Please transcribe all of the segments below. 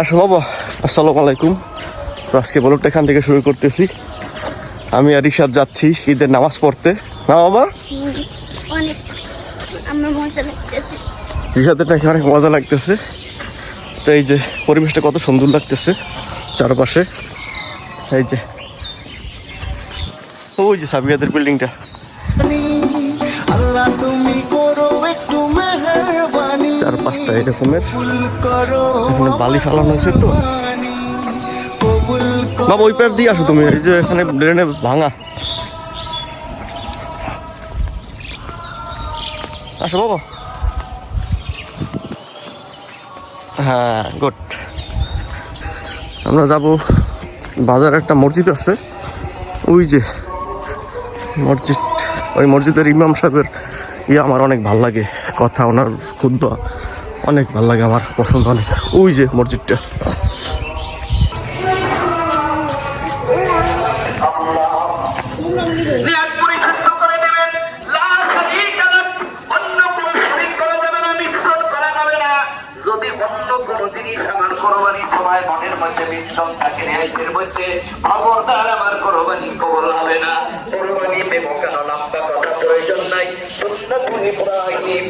আসো বাবা আসসালামু আলাইকুম। তো আজকে বলটা এখান থেকে শুরু করতেছি। আমি আর রিসাদ যাচ্ছি ঈদের নামাজ পড়তে। না বাবা? রিসাদের নাকি অনেক মজা লাগতেছে। তো এই যে পরিবেশটা কত সুন্দর লাগতেছে চারপাশে। এই যে ওই যে সাবিয়াদের বিল্ডিংটা পাঁচটা এরকমের। এখানে বালি ফালানো হয়েছে তো। বাবা, ওই পাইপ দিয়ে আসো তুমি, এই যে এখানে ড্রেনে ভাঙা। আসো বাবা। হ্যাঁ গুড। আমরা যাব। বাজার একটা মসজিদ আছে। ওই যে মসজিদ, ওই মসজিদের ইমাম সাহেবের ইয়ে আমার অনেক ভালো লাগে। কথা ওনার ক্ষুদ্র অনেক ভালো লাগে আমার পছন্দ অনেক। ওই যে মসজিদটা খবরদার আমার কোরবানি কবল হবে না কোরবানি দেব কেন লম্বা কথা প্রয়োজন নাই সুন্নাতুল ইব্রাহিম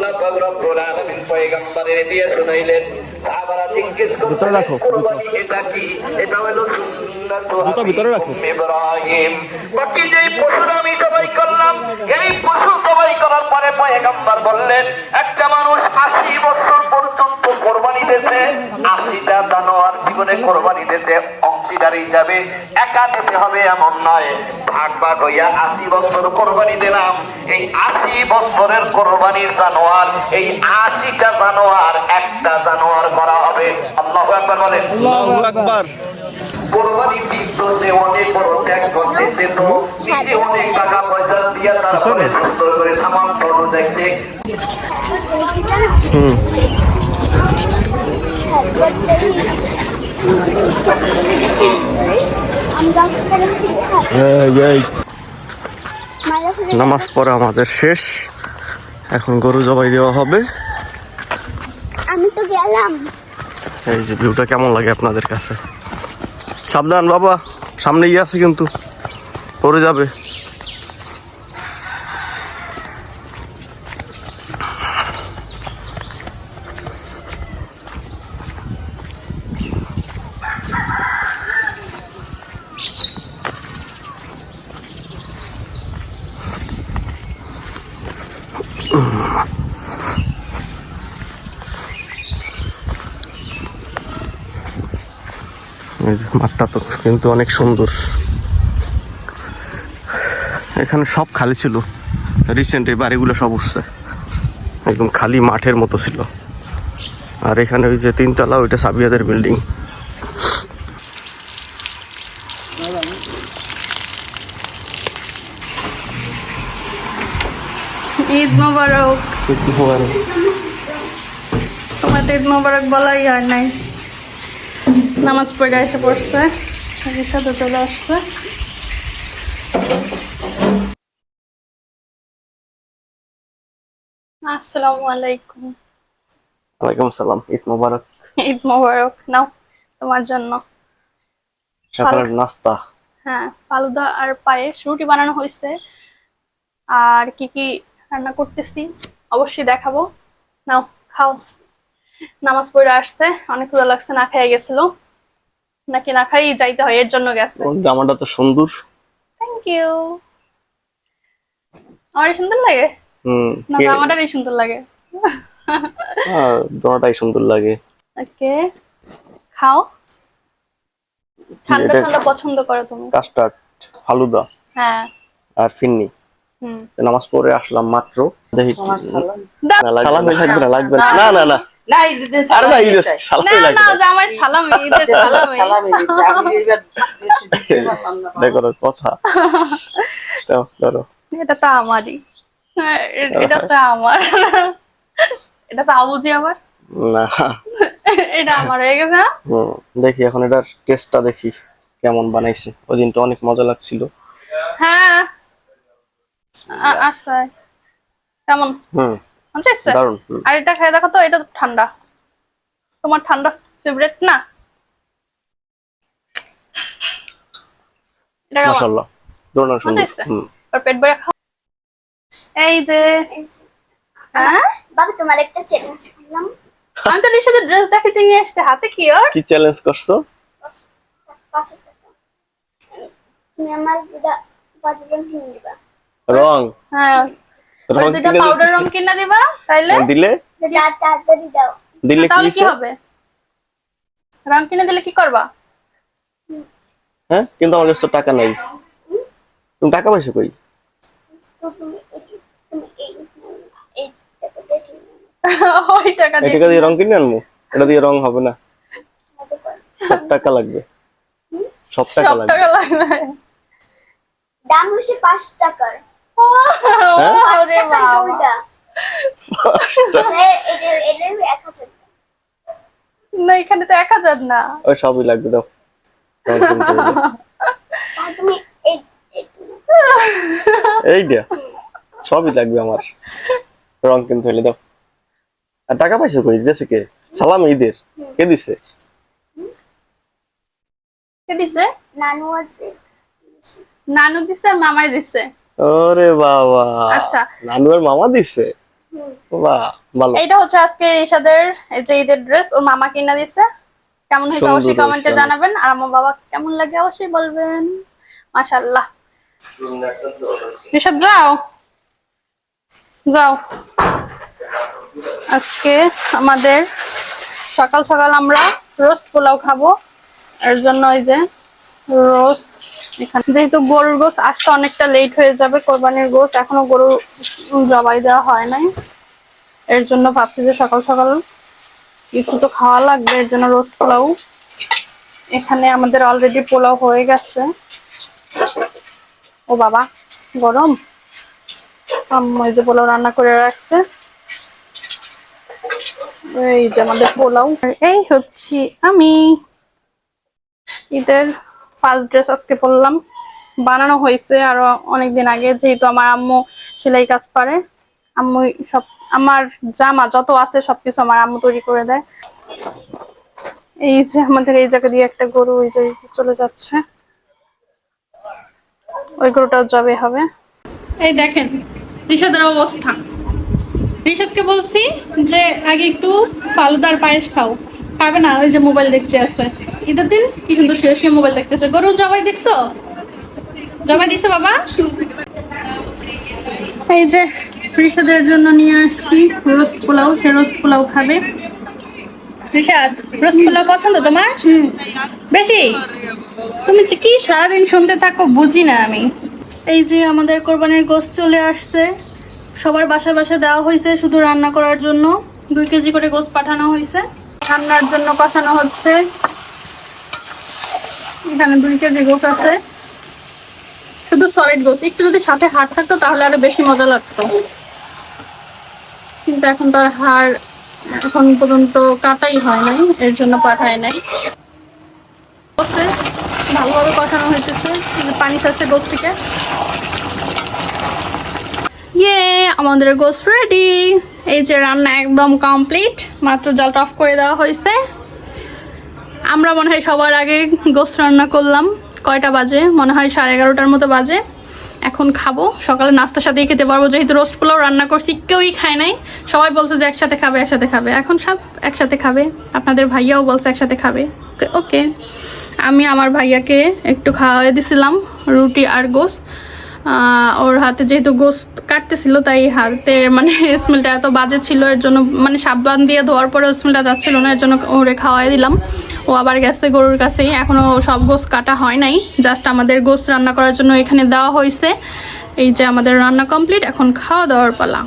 আল্লাহ রব্বুল আলামিন পয়গম্বরের দিয়ে শুনাইলেন সাহাবারা জিজ্ঞেস ভিতরে রাখো। কোরবানি এটা কি এটা হলো সুন্নাতুল জুতা ভিতরে রাখো। ইব্রাহিম বাকি যে পশুটা আমি জবাই করলাম এই পশু জবাই করার পরে পয়গাম্বার বললেন একটা মানুষ আশি বছর পর্যন্ত কোরবানি দিয়েছে আশিটা জানোয়ার জীবনে কোরবানি দিয়েছে অংশীদার হিসাবে একা দিতে হবে এমন নয় ভাগ ভাগ হইয়া আশি বছর কোরবানি দিলাম এই আশি বছরের কোরবানির জানোয়ার এই আশিটা জানোয়ার একটা জানোয়ার করা হবে আল্লাহ একবার বলেন। আল্লাহু আকবার। কোরবানি বিদ্যুৎ অনেক বড় ত্যাগ করতেছে তো নিজে অনেক টাকা পয়সা দিয়ে তারপরে সুন্দর করে সামান পণ্য দেখছে। এই, নামাজ পড়া আমাদের শেষ। এখন গরু জবাই দেওয়া হবে। আমি তো গেলাম। এই যে ভিউটা কেমন লাগে আপনাদের কাছে? সাবধান বাবা সামনে ইয়ে আছে কিন্তু, পড়ে যাবে। মাঠটা তো কিন্তু অনেক সুন্দর। এখানে সব খালি ছিল। রিসেন্ট এই বাড়িগুলো সব উঠছে। একদম খালি মাঠের মতো ছিল। আর এখানে ওই যে তিনতলা ওইটা সাবিয়াদের বিল্ডিং ঈদ মোবারক। তোমাদের ঈদ মোবারক বলাই আর নাই। নামাজ পড়ে এসে পড়ছে। সাথে চলে আসছে। আসসালামু আলাইকুম। ওয়ালাইকুম সালাম ঈদ মোবারক। ঈদ মোবারক নাও তোমার জন্য। সকালের নাস্তা। হ্যাঁ ফালুদা আর পায়েস রুটি বানানো হয়েছে। আর কি কি রান্না করতেছি অবশ্যই দেখাবো। নাও খাও। নামাজ পড়ে আসছে অনেক ক্ষুধা লাগছে না খেয়ে গেছিল। নাকি না খাই যাইতে হয় এর জন্য গেছে। জামাটা তো সুন্দর। থ্যাংক ইউ আমার সুন্দর লাগে? হুম না আমারটাই সুন্দর লাগে। দোনাটাই সুন্দর লাগে। ওকে খাও। ঠান্ডা ঠান্ডা পছন্দ করো তুমি। কাস্টার্ড ফালুদা। হ্যাঁ। আর ফিন্নি। হুম। নামাজ পড়ে আসলাম মাত্র। দেখি সালাম। লাগবে না? লাগবে না না না। না না ঈদের আরে না ঈদের সালামই লাগবে না না। যে সালাম ঈদের সালাম সালামি দিতে। আমি এবার বেশি দিতে পারলাম না। দেখো কথা। দাও, ধরো। এটা তো আমারই। হ্যাঁ, এটা তো আমার। এটা তো আবুজি আবার? না। এটা আমার হয়ে গেছে দেখি এখন এটার টেস্টটা দেখি কেমন বানাইছে। ওই দিন তো অনেক মজা লাগছিল। হ্যাঁ। আচ্ছা। কেমন? হুম। চাইছে দারুণ হুম। আর এটা খেয়ে দেখো তো এটা ঠান্ডা। তোমার ঠান্ডা ফেভারিট না? মাশাআল্লাহ। দোনো সুন্দর আর পেট ভরে খাও। এই যে হ্যাঁ? বাবা তোমার একটা চ্যালেঞ্জ করলাম। আমি তো সাথে ড্রেস দেখাতে নিয়ে আসতে হাতে কি ওর? কি চ্যালেঞ্জ করছ? তুমি আমার রং রং। হ্যাঁ। রং কিনে পাউডার রং কিনা দিবা তাইলে? দিলে? দাও দিলে কি তাহলে কি হইছে? হবে? রং কিনে দিলে কি করবা? হ্যাঁ কিন্তু আমার কাছে টাকা নাই। তুমি টাকা পয়সা কই? টাকা দিয়ে ওই টাকা দিয়ে টাকা দিয়ে রং কিনে আনব? এটা দিয়ে রং হবে না। সব টাকা লাগবে। সব টাকা লাগবে। টাকা লাগবে। দাম হচ্ছে পাঁচ টাকার। হ্যাঁ? মানে না এখানে তো এক হাজার না। ওই সবই লাগবে দাও। এই দিয়া সবই লাগবে আমার। রং কিনতে হলে দাও। আর টাকা পয়সা কই? দিতেছে কে? সালাম ঈদের। কে দিছে? কে দিছে? নানু নানু দিছে আর মামাই দিছে। ওরে বাবা। আচ্ছা। নানু মামা দিছে? বাহ ভালো। এইটা হচ্ছে আজকে ইশাদের এই যে ঈদের ড্রেস ওর মামা কিনা দিছে। কেমন হয়েছে অবশ্যই কমেন্টে জানাবেন। আর আমার বাবা কেমন লাগে অবশ্যই বলবেন। মাশাল্লাহ ইশাদ যাও। যাও। আজকে আমাদের সকাল সকাল আমরা রোস্ট পোলাও খাব। এর জন্য ওই যে রোস্ট এখানে। যেহেতু গরুর গোস আসতে অনেকটা লেট হয়ে যাবে কোরবানির গোস এখনও গরু জবাই দেওয়া হয় নাই। এর জন্য ভাবছি যে সকাল সকাল কিছু তো খাওয়া লাগবে এর জন্য রোস্ট পোলাও। এখানে আমাদের অলরেডি পোলাও হয়ে গেছে। ও বাবা গরম? আম্মু এই যে পোলাও রান্না করে রাখছে। এই যে আমাদের পোলাও। এই হচ্ছি আমি। ঈদের ফার্স্ট ড্রেস আজকে পরলাম। বানানো হয়েছে আরও অনেকদিন আগে, যেহেতু আমার আম্মু সেলাই কাজ পারে আম্মু সব, আমার জামা যত আছে সবকিছু আমার আম্মু তৈরি করে দেয়। এই যে আমাদের এই জায়গা দিয়ে একটা গরু ওই যে চলে যাচ্ছে। ওই গরুটাও জবে হবে। এই দেখেন রিশাদের অবস্থা। রিশাদকে বলছি যে আগে একটু ফালুদার পায়েস খাও। খাবে না, ওই যে মোবাইল দেখতে আছে। ঈদের দিন কি সুন্দর শুয়ে শুয়ে মোবাইল দেখতেছে। গরু জবাই দেখছ? জবাই দিছো বাবা? এই যে রিশাদের জন্য নিয়ে আসছি রোস্ট পোলাও সে রোস্ট পোলাও খাবে। রিশাদ রোস্ট পোলাও পছন্দ তোমার? বেশি? তুমি কি সারাদিন শুনতে থাকো বুঝি না আমি। এই যে আমাদের কোরবানির গোস্ত চলে আসছে। সবার বাসা বাসায় দেওয়া হয়েছে শুধু রান্না করার জন্য। দুই কেজি করে গোস্ত পাঠানো হয়েছে। রান্নার জন্য পাঠানো হচ্ছে। এখানে দুই কেজি গোস আছে। শুধু সলিড গোস্ত একটু যদি সাথে হাড় থাকতো তাহলে আরও বেশি মজা লাগতো। কিন্তু এখন তো আর হাড় এখন পর্যন্ত কাটাই হয় নাই, এর জন্য পাঠায় নাই। ভালোভাবে কষানো হইতেছে পানি চাচ্ছে গোস্ত থেকে ইয়ে আমাদের গোস্ত রেডি এই যে রান্না একদম কমপ্লিট মাত্র জলটা অফ করে দেওয়া হয়েছে। আমরা মনে হয় সবার আগে গোস্ত রান্না করলাম। কয়টা বাজে? মনে হয় সাড়ে এগারোটার মতো বাজে। এখন খাব। সকালে নাস্তার সাথেই খেতে পারব। যেহেতু রোস্ট পোলাও রান্না করছি, কেউই খায় নাই। সবাই বলছে যে একসাথে খাবে একসাথে খাবে। এখন সব একসাথে খাবে। আপনাদের ভাইয়াও বলছে একসাথে খাবে। ওকে। আমি আমার ভাইয়াকে একটু খাওয়াই দিছিলাম, রুটি আর গোস্ত। ওর হাতে যেহেতু গোস্ত কাটতেছিল, তাই হাতে মানে স্মেলটা এত বাজে ছিল, এর জন্য মানে সাবান দিয়ে ধোয়ার পরে স্মেলটা যাচ্ছিল না, এর জন্য ওরে খাওয়াই দিলাম। ও আবার গেছে গরুর কাছেই এখনও সব গোস্ত কাটা হয় নাই। জাস্ট আমাদের গোস্ত রান্না করার জন্য এখানে দেওয়া হয়েছে। এই যে আমাদের রান্না কমপ্লিট এখন খাওয়া দাওয়ার পালা।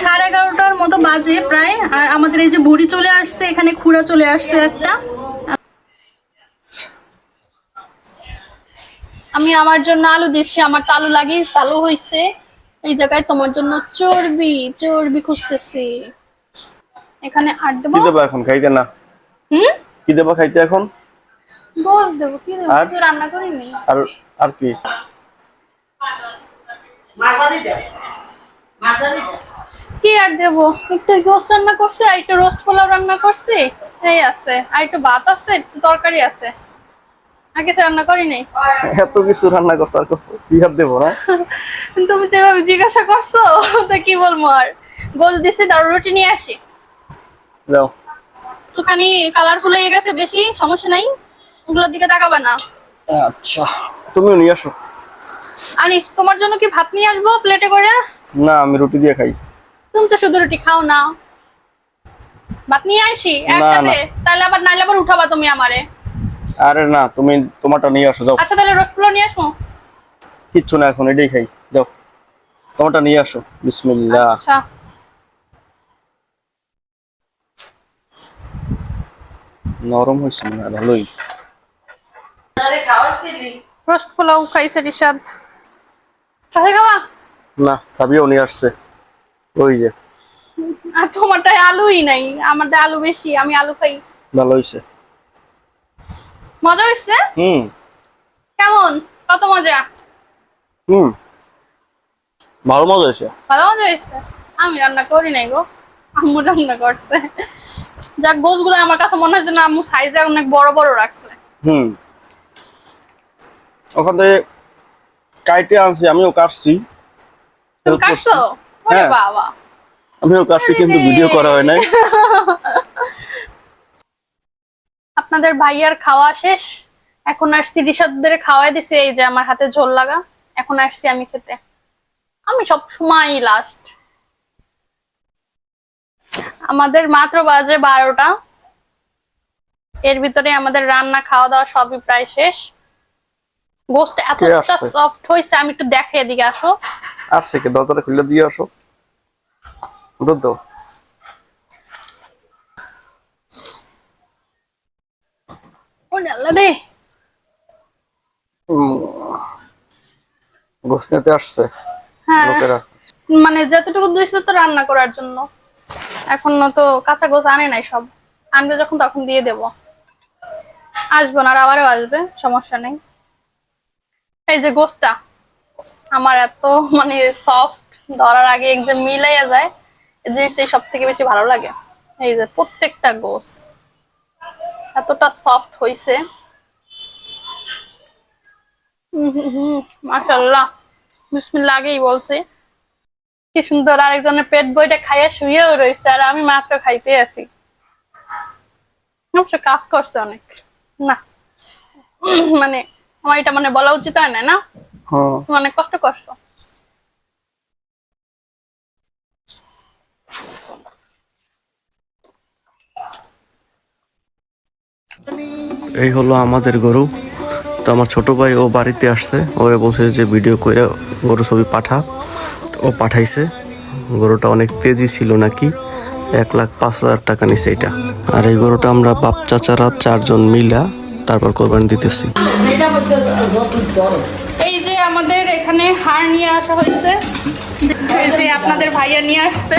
সাড়ে এগারোটার মতো বাজে প্রায়, আর আমাদের এই যে বুড়ি চলে আসছে, এখানে খুঁড়া চলে আসছে একটা। আমি আমার জন্য আলু দিচ্ছি আমার তো আলু লাগি আলু হইছে। এই জায়গায় তোমার জন্য চর্বি চর্বি খুঁজতেছি। এখানে আট দেবো। কি দেবো এখন? খাইতে না? হুম? কি দেবো খাইতে এখন? গোস দেবো কি দেবো? আর? রান্না করিনি আর আর কি? মাঝারিটা মাঝারিটা কি কি আর দেবো? একটু গোস রান্না করছি আর একটু রোস্ট পোলাও রান্না করছি। এই আছে আর একটু ভাত আছে একটু তরকারি আছে। কিছু রান্না করি নাই? এত কিছু রান্না করছ আর কি হাত দেবো না? তুমি যেভাবে জিজ্ঞাসা করছ তা কি বলব আর? গোস দিছি তার রুটি নিয়ে আসি। যাও। একটুখানি কালারফুল হয়ে গেছে বেশি সমস্যা নাই। ওগুলোর দিকে তাকাবে না। আচ্ছা তুমিও নিয়ে আসো। আরে তোমার জন্য কি ভাত নিয়ে আসব প্লেটে করে? না আমি রুটি দিয়ে খাই। তুমি তো শুধু রুটি খাও না। ভাত নিয়ে আসি একসাথে? তাহলে আবার নাইলে আবার উঠাবা তুমি আমারে। আরে না তুমি তোমারটা নিয়ে আসো যাও। আচ্ছা তাহলে রোস্ট পোলাও নিয়ে আসব? কিচ্ছু না এখন এটাই খাই যাও। তোমারটা নিয়ে আসো বিসমিল্লাহ। আচ্ছা। নরম হয়েছে না ভালোই। আরে খাওয়াইছিলি রোস্ট পোলাও খাইছে রিশাদ সাথে খাওয়া না সাবিও নিয়ে আসছে। ওই যে। আর তোমারটায় আলুই নাই আমারটা আলু বেশি আমি আলু খাই। ভালো হয়েছে। মজা হয়েছে? হুম। কেমন? কত মজা? হুম। ভালো মজা হয়েছে। ভালো মজা হয়েছে? আমি রান্না করি নাই গো। আম্মু রান্না করছে। যাক গোছগুলো আমার কাছে মনে হয় যেন আম্মু সাইজে অনেক বড় বড় রাখছে। হুম। ওখান থেকে কাইটে আনছি আমিও কাটছি। কাটছো? হ্যাঁ। বাবা। আমিও কাটছি কিন্তু ভিডিও করা হয় নাই। আপনাদের ভাইয়ার খাওয়া শেষ। এখন আসছি রিসাদদের খাওয়াই দিছে এই যে আমার হাতে ঝোল লাগা। এখন আসছি আমি খেতে। আমি সব সময় লাস্ট আমাদের মাত্র বাজে বারোটা। এর ভিতরে আমাদের রান্না খাওয়া দাওয়া সবই প্রায় শেষ। গোস্ত এতটা সফট হয়েছে আমি একটু দেখে এদিকে আসো। আসছে কি? দরজাটা খুলে দিয়ে আসো। দুধ দাও ওরে আল্লাহ রে গোস নিতে আসছে হ্যাঁ। লোকেরা। মানে যতটুকু দিয়েছে তো রান্না করার জন্য। এখনও তো কাঁচা গোছ আনে নাই সব। আনবে যখন তখন দিয়ে দেব। আসব না আর আবারও আসবে সমস্যা নেই। এই যে গোছটা আমার এত মানে সফট ধরার আগে এক যে মিলাইয়া যায় এই জিনিসটাই সব থেকে বেশি ভালো লাগে। এই যে প্রত্যেকটা গোছ এতটা সফট হইছে। মাশাল্লাহ বিসমিল্লাহ আগেই বলছে। কি সুন্দর আরেকজনের পেট বইটা খাইয়া শুয়েও রয়েছে আর আমি মাত্র খাইতে আছি। অবশ্য কাজ করছে অনেক। না মানে আমার এটা মানে বলা উচিত হয় না না? হ্যাঁ। অনেক কষ্ট করছ। এই হলো আমাদের গরু। তো আমার ছোট ভাই ও বাড়িতে আসছে। ওরে বলছে যে ভিডিও করে গরু ছবি পাঠা। তো ও পাঠাইছে। গরুটা অনেক তেজি ছিল নাকি? এক লাখ পাঁচ হাজার টাকা নিছে এটা। আর এই গরুটা আমরা বাপ চাচারা চারজন মিলা তারপর কোরবানি দিতেছি। এই যে আমাদের এখানে হাড় নিয়ে আসা হয়েছে। এই যে আপনাদের ভাইয়া নিয়ে আসছে।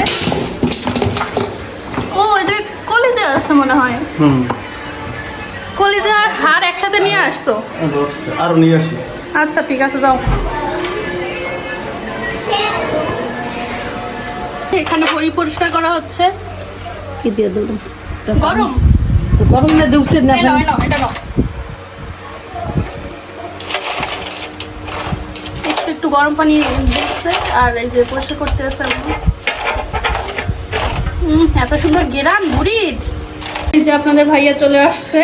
ও এই যে কলেজে আছে মনে হয়। হুম। কলেজে আর হাড় একসাথে নিয়ে আসছো? আরও নিয়ে আসি। আচ্ছা ঠিক আছে যাও। এখানে পরি পরিষ্কার করা হচ্ছে। কি দিয়ে দেবো? গরম? তো গরম না দিয়ে উঠতে না এটা নাও। একটু একটু গরম পানি দিচ্ছে আর এই যে পরিষ্কার করতে আছে হুম এত সুন্দর গেরান বুড়ির এই যে আপনাদের ভাইয়া চলে আসছে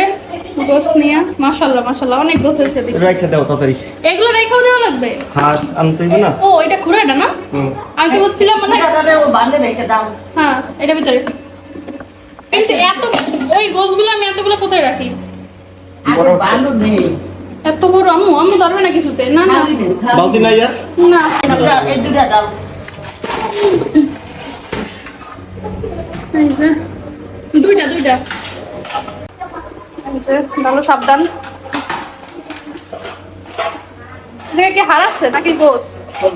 গোস নিয়ে। মাশাল্লাহ মাশাল্লাহ অনেক গোস হয়েছে দেখি। রেখে দাও তাড়াতাড়ি। এগুলো রেখেও দেওয়া লাগবে? হাত আনতে হইবে না? ও এটা খুঁড়ো এটা না? হুম। আমি তো বলছিলাম মানে ও বান্ধে রেখে দাও। হ্যাঁ এটা ভিতরে। কিন্তু এত ওই গোছগুলো আমি এতগুলো কোথায় রাখি? আর বান্ধব নেই। এত বড় আম্মু আম্মু ধরবে না কিছুতে? না না। খালি। বালতি নাই আর? না। এই দুটা দাও। এই যে, দুইটা দুইটা। ভালো সাবধান। কি হারাচ্ছে নাকি গোস? সব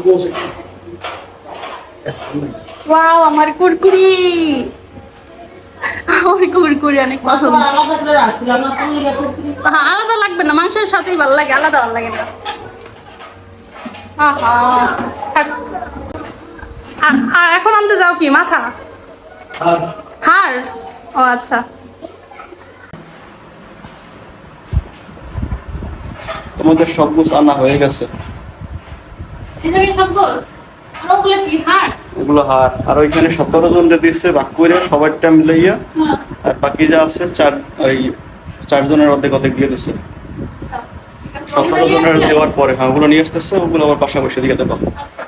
ওয়াও আমার কুরকুরি। আমার কুরকুরি অনেক পছন্দ। আলাদা লাগবে না মাংসের সাথেই ভালো লাগে আলাদা ভালো লাগে না। আর- এখন আনতে যাও কি মাথা? হার? ও আচ্ছা। তোমাদের সব গোছ আনা হয়ে গেছে। কি সব আর ওগুলো কি হার এগুলো হার আর ওইখানে সতেরো জন দিচ্ছে ভাগ করে সবারটা মিলাইয়া। আর বাকি যা আছে চার ওই চারজনের অর্ধেক অর্ধেক দিয়ে দিচ্ছে সতেরো জনের দেওয়ার পরে হ্যাঁ ওগুলো নিয়ে আসতেছে ওগুলো আবার পাশাপাশি দিকে দেবো। আচ্ছা।